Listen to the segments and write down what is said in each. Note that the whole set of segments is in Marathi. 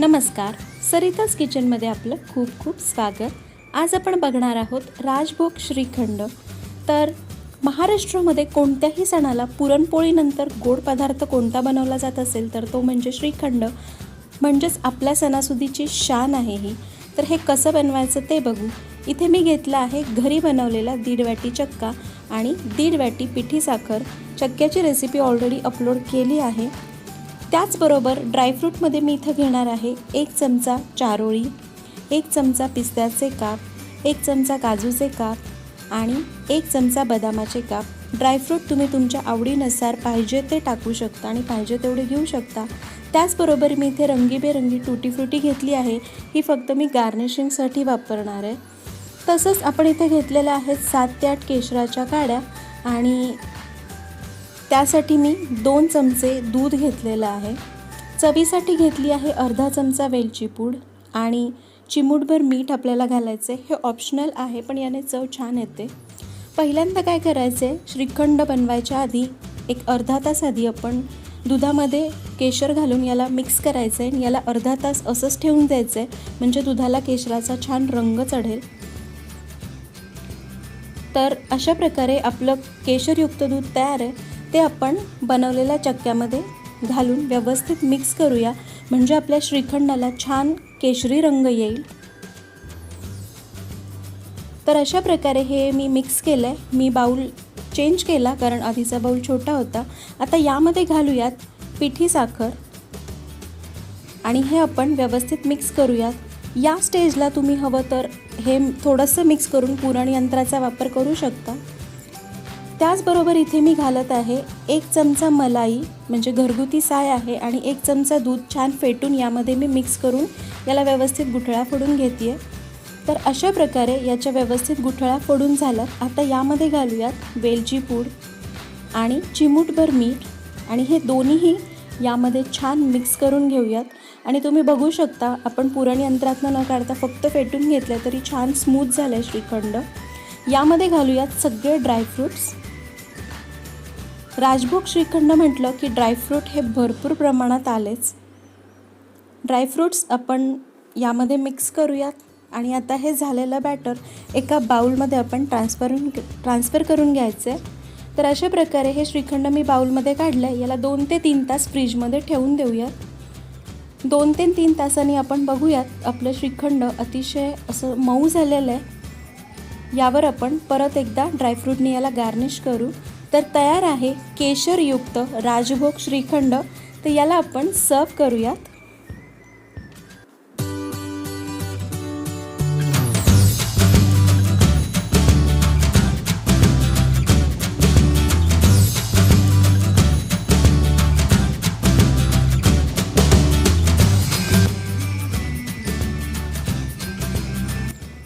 नमस्कार. सरिताज किचनमध्ये आपलं खूप खूप स्वागत. आज आपण बघणार आहोत राजभोग श्रीखंड. तर महाराष्ट्रामध्ये कोणत्याही सणाला पुरणपोळीनंतर गोड पदार्थ कोणता बनवला जात असेल तर तो म्हणजे श्रीखंड. म्हणजेच आपल्या सणासुदीची शान आहे ही. तर हे कसं बनवायचं ते बघू. इथे मी घेतलं आहे घरी बनवलेला दीड वाटी चक्का आणि दीड वाटी पिठी साखर. चक्क्याची रेसिपी ऑलरेडी अपलोड केली आहे. त्याचबरोबर ड्रायफ्रूटमध्ये मी इथं घेणार आहे एक चमचा चारोळी एक चमचा पिस्त्याचे काप एक चमचा काजूचे काप आणि एक चमचा बदामाचे काप. ड्रायफ्रूट तुम्ही तुमच्या आवडीनुसार पाहिजे ते टाकू शकता आणि पाहिजे तेवढे घेऊ शकता. त्याचबरोबर मी इथे रंगीबेरंगी टुटी फ्रुटी घेतली आहे. ही फक्त मी गार्निशिंगसाठी वापरणार आहे. तसंच आपण इथे घेतलेल्या आहेत सात ते आठ केशराच्या काड्या आणि त्यासाठी मी दोन चमचे दूध घेतलेलं आहे. चवीसाठी घेतली आहे अर्धा चमचा वेलची पूड आणि चिमूटभर मीठ आपल्याला घालायचे. हे ऑप्शनल आहे पण याने चव छान येते. पहिल्यांदा काय करायचं आहे श्रीखंड बनवायच्या आधी एक अर्धा तास आधी आपण दुधामध्ये केशर घालून याला मिक्स करायचं आहे आणि याला अर्धा तास असंच ठेवून द्यायचं आहे म्हणजे दुधाला केशराचा छान रंग चढेल. तर अशा प्रकारे आपलं केशरयुक्त दूध तयार आहे. ते आपण बनवलेल्या चक्क्यामध्ये घालून व्यवस्थित मिक्स करूया. म्हणजे आपल्या श्रीखंडाला छान केशरी रंग येईल. तर अशा प्रकारे हे मी मिक्स केलं आहे मी बाऊल चेंज केला कारण आधीचा बाऊल छोटा होता. आता यामध्ये घालूयात पिठी साखर. आणि हे आपण व्यवस्थित मिक्स करूयात. या स्टेजला तुम्ही हवं तर हे थोडंसं मिक्स करून पुरण यंत्राचा वापर करू शकता. त्याचबरोबर इथे मी घालत आहे एक चमचा मलाई म्हणजे घरगुती साय आहे आणि एक चमचा दूध छान फेटून यामध्ये मी मिक्स करून याला व्यवस्थित गुठळ्या फोडून घेते तर अशा प्रकारे याच्या व्यवस्थित गुठळ्या फोडून झालं आता यामध्ये घालूयात वेलची पूड आणि चिमूटभर मीठ आणि हे दोन्हीही यामध्ये छान मिक्स करून घेऊयात. आणि तुम्ही बघू शकता आपण पुरण यंत्रातनं न काढता फक्त फेटून घेतलं तरी छान स्मूथ झालं आहे श्रीखंड. यामध्ये घालूयात सगळे ड्रायफ्रूट्स राजभोग श्रीखंड म्हटलं की ड्रायफ्रूट हे भरपूर प्रमाणात आलेच. ड्रायफ्रूट्स आपण यामध्ये मिक्स करूयात आणि आता हे झालेलं बॅटर एका बाऊलमध्ये आपण ट्रान्सफर ट्रान्सफर करून घ्यायचं आहे तर अशा प्रकारे हे श्रीखंड मी बाऊलमध्ये काढलं आहे याला दोन ते तीन तास फ्रीजमध्ये ठेवून देऊयात. दोन ते तीन तासांनी आपण बघूयात आपलं श्रीखंड अतिशय असं मऊ झालेलं आहे. यावर आपण परत एकदा ड्रायफ्रूटनी याला गार्निश करू. तर तयार आहे केशरयुक्त राजभोग श्रीखंड. तर याला आपण सर्व करूयात.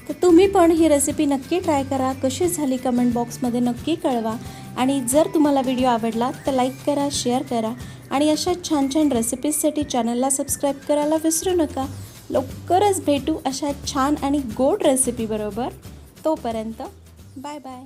तर तुम्ही पण ही रेसिपी नक्की ट्राय करा. कशी झाली कमेंट बॉक्समध्ये नक्की कळवा. आणि जर तुम्हाला व्हिडिओ आवडला तर लाईक करा शेअर करा आणि अशा छान छान रेसिपीजसाठी चॅनलला सबस्क्राईब करायला विसरू नका. लवकरच भेटू अशा छान आणि गोड रेसिपीबरोबर तोपर्यंत बाय बाय